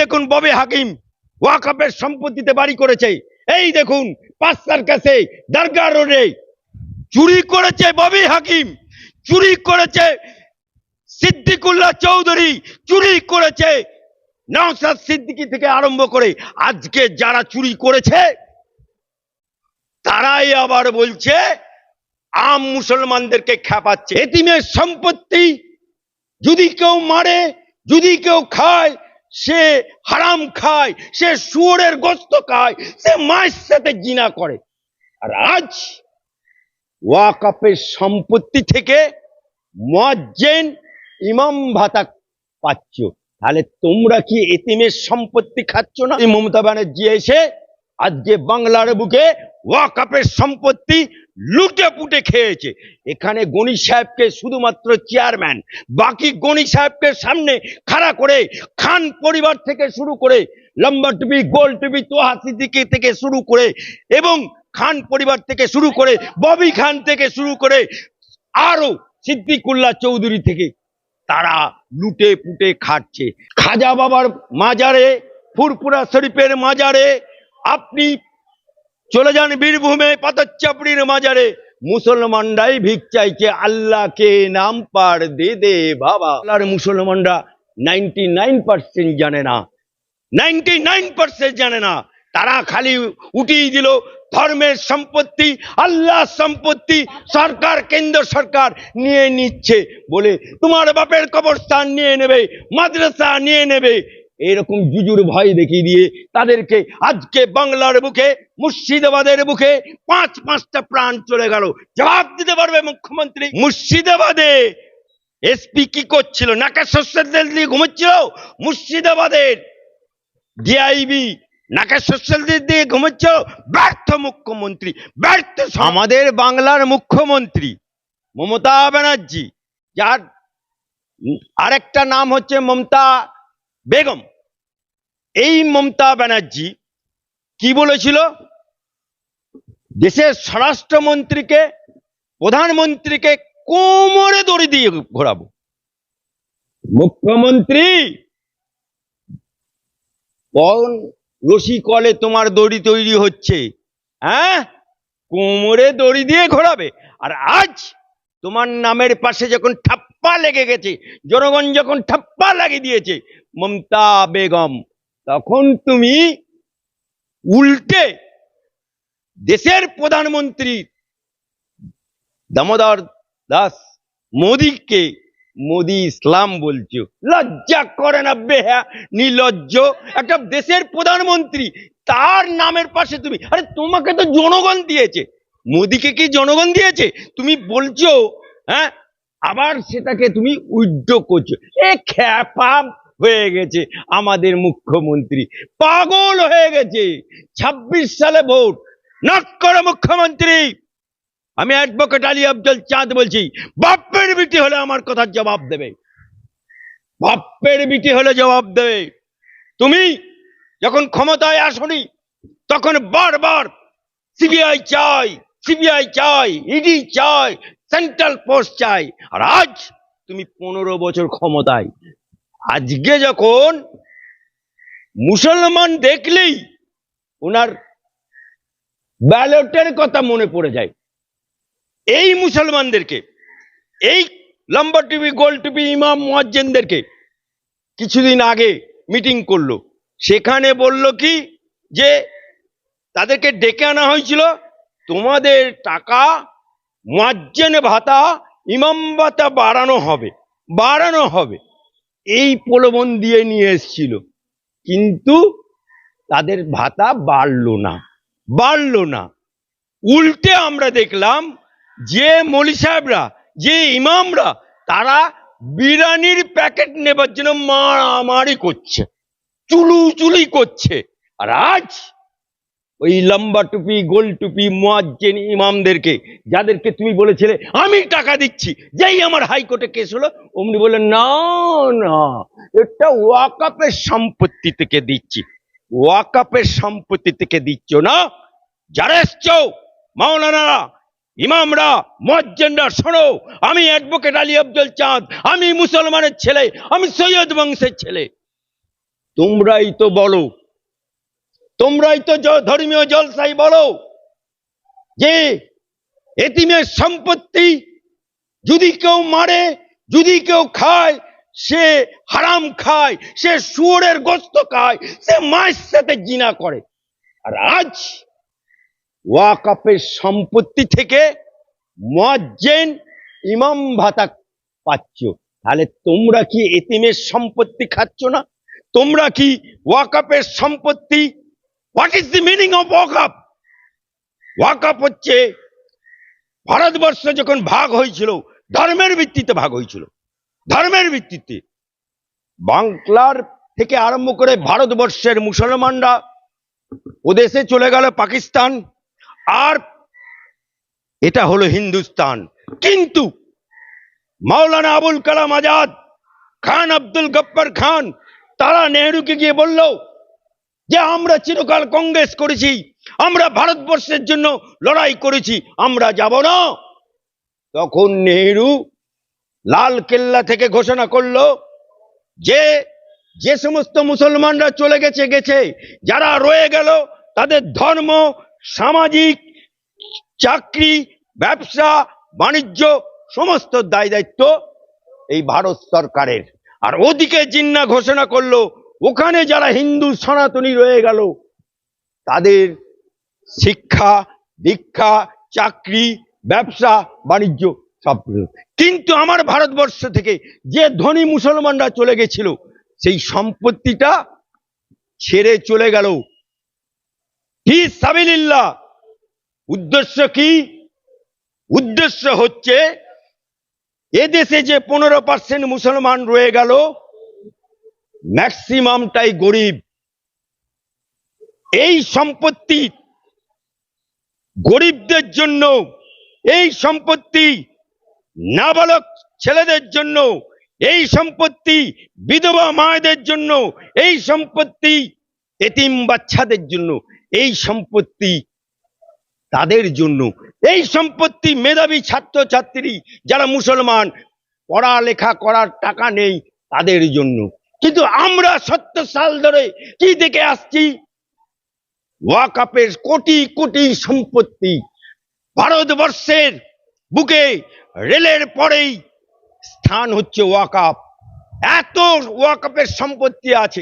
দেখুন ববে হাকিম ওয়াকাপের সম্পত্তিতে বাড়ি করেছে। এই দেখুন পাঁচটার কাছে দরগা রোডে চুরি করেছে ববি হাকিম, চুরি করেছে সিদ্দিকুল্লাহ চৌধুরী, চুরি করেছে নওসাদ সিদ্দিকী থেকে আরম্ভ করে আজকে যারা চুরি করেছে, তারাই আবার বলছে, আম মুসলমানদেরকে খেপাচ্ছে। এতিমের সম্পত্তি যদি কেউ মারে, যদি কেউ খায় সে হারাম খায়, সে শুয়োরের গোস্ত খায়, সে মায়ের সাথে জিনা করে। আর আজ ওয়াকাপের সম্পত্তি থেকে মজ্জেন ইমাম ভাতা পাচ্ছ। তাহলে তোমরা কি এতিমের সম্পত্তি খাচ্ছ না? মমতা ব্যানার্জি এসে আজকে বাংলার বুকে ওয়াকাপের সম্পত্তি লুটে পুটে খেয়েছে। এখানে গণি সাহেবকে শুধুমাত্র চেয়ারম্যান বাকি গণি সাহেবকে সামনে খাড়া করে খান পরিবার থেকে শুরু করে লম্বা টুপি গোল টুপি তোহা সিদ্দিকি থেকে শুরু করে এবং খান পরিবার থেকে শুরু করে ববি খান থেকে শুরু করে আরও সিদ্দিকুল্লাহ চৌধুরী থেকে তারা লুটে পুটে খাচ্ছে। খাজা বাবার মাজারে ফুরপুরা শরীফের মাজারে আপনি চলে যান বীরভূমে পাতচ্চাপড়ির মাজারে। মুসলমানরাই ভিক চাইছে আল্লাহকে, নাম পার দে দে বাবা। আর মুসলমানরা নাইনটি নাইন পার্সেন্ট জানে না। নাইনটি নাইন পার্সেন্ট জানে না। তারা খালি উঠিয়ে দিল ধর্মের সম্পত্তি আল্লাহ সম্পত্তি, সরকার, কেন্দ্র সরকার নিয়ে নিচ্ছে বলে তোমার বাপের কবরস্থান নিয়ে নেবে, মাদ্রাসা নিয়ে নেবে। এরকম জুজুর ভয় দেখিয়ে দিয়ে তাদেরকে আজকে বাংলার বুকে, মুর্শিদাবাদের বুকে পাঁচ, পাঁচটা প্রাণ চলে গেল। জবাব দিতে পারবে মুখ্যমন্ত্রী। মুর্শিদাবাদে এসপি কি করছিল? নাকা শস্যের তেল দিয়ে ঘুমোচ্ছিল? মুর্শিদাবাদের ডিআইবি নাকা শস্যের তেল দিয়ে ঘুমোচ্ছিল? ব্যর্থ মুখ্যমন্ত্রী, ব্যর্থ আমাদের বাংলার মুখ্যমন্ত্রী মমতা ব্যানার্জি, যার আরেকটা নাম হচ্ছে মমতা বেগম। এই মমতা ব্যানার্জি কি বলেছিল? দেশের স্বরাষ্ট্রমন্ত্রীকে, প্রধানমন্ত্রীকে কোমরে দড়ি দিয়ে ঘোরাবো। মুখ্যমন্ত্রী, কোন রশি কলে তোমার দড়ি তৈরি হচ্ছে হ্যাঁ? কোমরে দড়ি দিয়ে ঘোরাবে। আর আজ তোমার নামের পাশে যখন ঠাপ্পা লেগে গেছে, জনগণ যখন ঠাপ্পা লাগিয়ে দিয়েছে, মমতা বেগম তখন তুমি উল্টে দেশের প্রধানমন্ত্রী দামোদর দাস মোদীকে মোদি ইসলাম বলছো। লজ্জা করে না বেহা, নির্লজ্জ। একটা দেশের প্রধানমন্ত্রী, তার নামের পাশে তুমি, আরে তোমাকে তো জনগণ দিয়েছে। মোদিকে কি জনগণ দিয়েছে? তুমি বলছো হ্যাঁ আবার সেটাকে তুমি উইড্রো করছ। এ খ্যাপা হয়ে গেছে আমাদের মুখ্যমন্ত্রী। পাগল হয়ে গেছে। ছাব্বিশ সালে ভোট। নক করো মুখ্যমন্ত্রী। আমি অ্যাডভোকেট আলী আফজল চাঁদ বলছি, বাপ্পের বিটি হলে আমার কথার জবাব দেবে। বাপ্পের বিটি হলে জবাব দেবে। তুমি যখন ক্ষমতায় আসনি, তখন বারবার সিবিআই চাই সিবিআই চাই ইডি চাই সেন্ট্রাল পোস্ট চাই। আর আজ তুমি পনেরো বছর ক্ষমতায়। আজকে যখন মুসলমান দেখলেই ওনার ব্যালটের কথা মনে পড়ে যায়। এই মুসলমানদেরকে, এই লম্বা টিভি, গোল টিভি, ইমাম মুয়াজ্জেনদেরকে কিছুদিন আগে মিটিং করল। সেখানে বলল কি যে, তাদেরকে ডেকে আনা হয়েছিল, তোমাদের টাকা মুয়াজ্জেন ভাতা, ইমাম ভাতা বাড়ানো হবে বাড়ানো হবে। এই প্রলোভন দিয়ে নিয়ে এসছিল। কিন্তু তাদের ভাতা বাড়লো না বাড়লো না। উল্টে আমরা দেখলাম যে মলি সাহেবরা, যে ইমামরা, তারা বিরিয়ানির প্যাকেট নেবার জন্য মারামারি করছে চুলু চুলি করছে। আর আজ ওই লম্বা টুপি, গোল টুপি মোয়াজ্জেন ইমামদেরকে, যাদেরকে তুমি বলেছিলে, আমি টাকা দিচ্ছি। যেই আমার হাইকোর্টে কেস হলো, অমনি বলে না না, এটা ওয়াকাপের সম্পত্তি থেকে দিচ্ছি। ওয়াকাপের সম্পত্তি থেকে দিচ্ছ না? যারা এসছো মাওলানারা ইমামরা মজ্জেনরা শোনো, আমি অ্যাডভোকেট আলী আব্দুল চাঁদ, আমি মুসলমানের ছেলে, আমি সৈয়দ বংশের ছেলে। তোমরাই তো বলো তোমরাই তো ধর্মীয় জলসাই বলো যে এতিমের সম্পত্তি যদি কেউ মারে, যদি কেউ খায়, সে হারাম খায়, সে শুয়োরের গোস্ত খায়, সে মায়ের সাথে জিনা করে। আর আজ ওয়াকাপের সম্পত্তি থেকে মুয়াজ্জিন ইমাম ভাতা পাচ্ছ। তাহলে তোমরা কি এতিমের সম্পত্তি খাচ্ছ না? তোমরা কি ওয়াকাপের সম্পত্তি what is the meaning of ওয়াকাপ ওয়াকাপ হচ্ছে ভারতবর্ষ যখন ভাগ হয়েছিল, ধর্মের ভিত্তিতে ভাগ হয়েছিল। ধর্মের ভিত্তিতে। বাংলার থেকে আরম্ভ করে ভারতবর্ষের মুসলমানরা ওদেশে চলে গেল পাকিস্তান। আর এটা হলো হিন্দুস্তান। কিন্তু মাওলানা আবুল কালাম আজাদ, খান আব্দুল গপ্পর খান, তারা নেহরুকে গিয়ে বলল যে আমরা চিরকাল কংগ্রেস করেছি, আমরা ভারতবর্ষের জন্য লড়াই করেছি, আমরা যাব না। তখন নেহরু লাল কেল্লা থেকে ঘোষণা করল যে যে সমস্ত মুসলমানরা চলে গেছে গেছে, যারা রয়ে গেল, তাদের ধর্ম, সামাজিক, চাকরি, ব্যবসা, বাণিজ্য, সমস্ত দায় দায়িত্ব এই ভারত সরকারের। আর ওদিকে জিন্না ঘোষণা করল ওখানে যারা হিন্দু সনাতনী রয়ে গেল, তাদের শিক্ষা, দীক্ষা, চাকরি, ব্যবসা, বাণিজ্য সব কিন্তু আমার ভারতবর্ষ থেকে যে ধনী মুসলমানরা চলে গেছিল, সেই সম্পত্তিটা ছেড়ে চলে গেল। কি সাবিলিল্লাহ। উদ্দেশ্য কি? উদ্দেশ্য হচ্ছে, এদেশে যে পনেরো পার্সেন্ট মুসলমান রয়ে গেল ম্যাক্সিমামটাই গরিব। এই সম্পত্তি গরিবদের জন্য, এই সম্পত্তি নাবালক ছেলেদের জন্য, এই সম্পত্তি বিধবা মায়েদের জন্য, এই সম্পত্তি এতিম বাচ্চাদের জন্য, এই সম্পত্তি তাদের জন্য। এই সম্পত্তি মেধাবী ছাত্রছাত্রী যারা মুসলমান, পড়ালেখা করার টাকা নেই তাদের জন্য। কিন্তু আমরা সত্তর সাল ধরে কি দেখে আসছি? ওয়াকাপের কোটি কোটি সম্পত্তি ভারতবর্ষের বুকে রেলের পরেই স্থান হচ্ছে ওয়াকাপ এত ওয়াকাপের সম্পত্তি আছে।